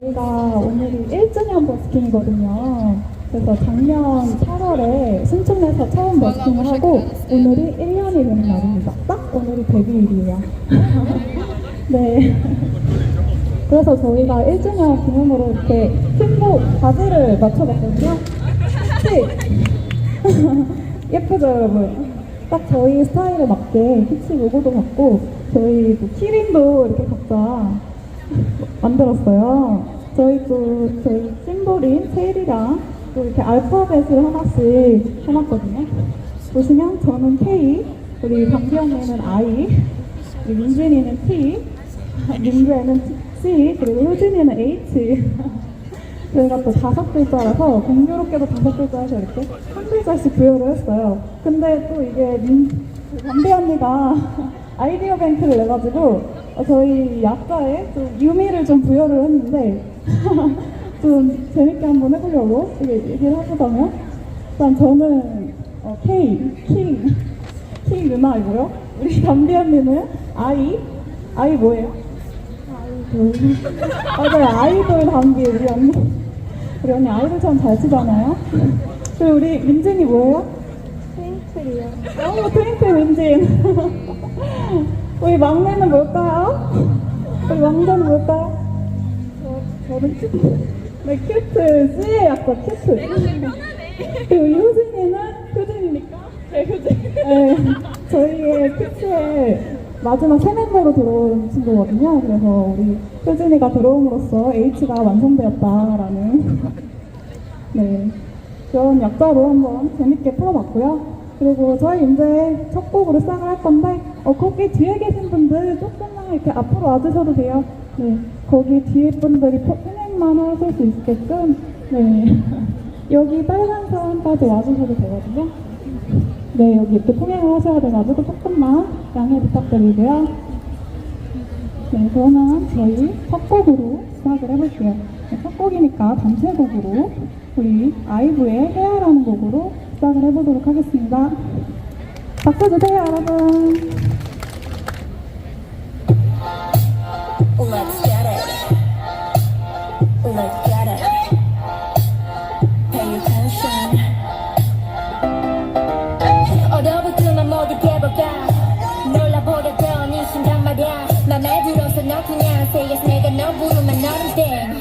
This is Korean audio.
저희가 오늘이 1주년 버스킹이거든요. 그래서 작년 8월에 순천에서 처음 버스킹을 하고 오늘이 1년이 되는 날입니다. 딱 오늘이 데뷔일이에요. 네. 그래서 저희가 1주년 기념으로 이렇게 팀복 바지를 맞춰봤거든요. 네. 예쁘죠, 여러분? 딱 저희 스타일에 맞게 피치 로고도 받고 저희 또 키링도 이렇게 각자 만들었어요. 저희 또 저희 심볼인 세일이랑 또 이렇게 알파벳을 하나씩 해놨거든요. 보시면 저는 K, 우리 언니는 I, 우리 민준이는 T, 민주애는 C, 그리고 효진이는 H. 저희가 또 다섯 글자라서 공교롭게도 다섯 글자에서 이렇게 한 글자씩 부여를 했어요. 근데 또 이게 민, 담배 언니가 아이디어 뱅크를 내가지고 어, 저희 약자에 좀 유미를 좀 부여를 했는데 좀 재밌게 한번 해보려고 얘기를 해보자면 일단 저는 어, K, 킹, 킹 누나이고요. 우리 담비 언니는 아이, 아이 뭐예요? 아이돌. 맞아요, 아이돌 담비 우리 언니. 우리 언니 아이돌 참잘 치잖아요. 그리고 우리 민진이 뭐예요? 트윙클이요. 어, 트윙클 민진. 우리 막내는 뭘까요? 우리 왕자는 뭘까요? 저, 저는 큐트. 네, 큐트. C의 약자 큐트. 그리고 우리 효진이는 효진이니까? 네, 효진. 네, 저희의 큐트의 마지막 새 멤버로 들어온 친구거든요. 그래서 우리 효진이가 들어옴으로써 H가 완성되었다라는 네, 그런 약자로 한번 재밌게 풀어봤고요. 그리고 저희 이제 첫 곡으로 시작을 할 건데, 어, 거기 뒤에 계신 분들 조금만 이렇게 앞으로 와주셔도 돼요. 네, 거기 뒤에 분들이 포- 진행만 하실 수 있게끔, 네. 여기 빨간 선까지 와주셔도 되거든요. 네, 여기 이렇게 통행을 하셔야 돼가지고 조금만 양해 부탁드리고요. 네, 그러면 저희 첫 곡으로 시작을 해볼게요. 네, 첫 곡이니까 단체 곡으로 우리 아이브의 헤어라는 곡으로 시작을 해보도록 하겠습니다. 박수 주세요, 여러분. Let's get it. Pay attention. 얼어붙으면 모두 깨볼까? 놀라보려던 이 순간 말야. 맘에 들어서 너 그냥 say yes 내가 너 부르면 너는 땡.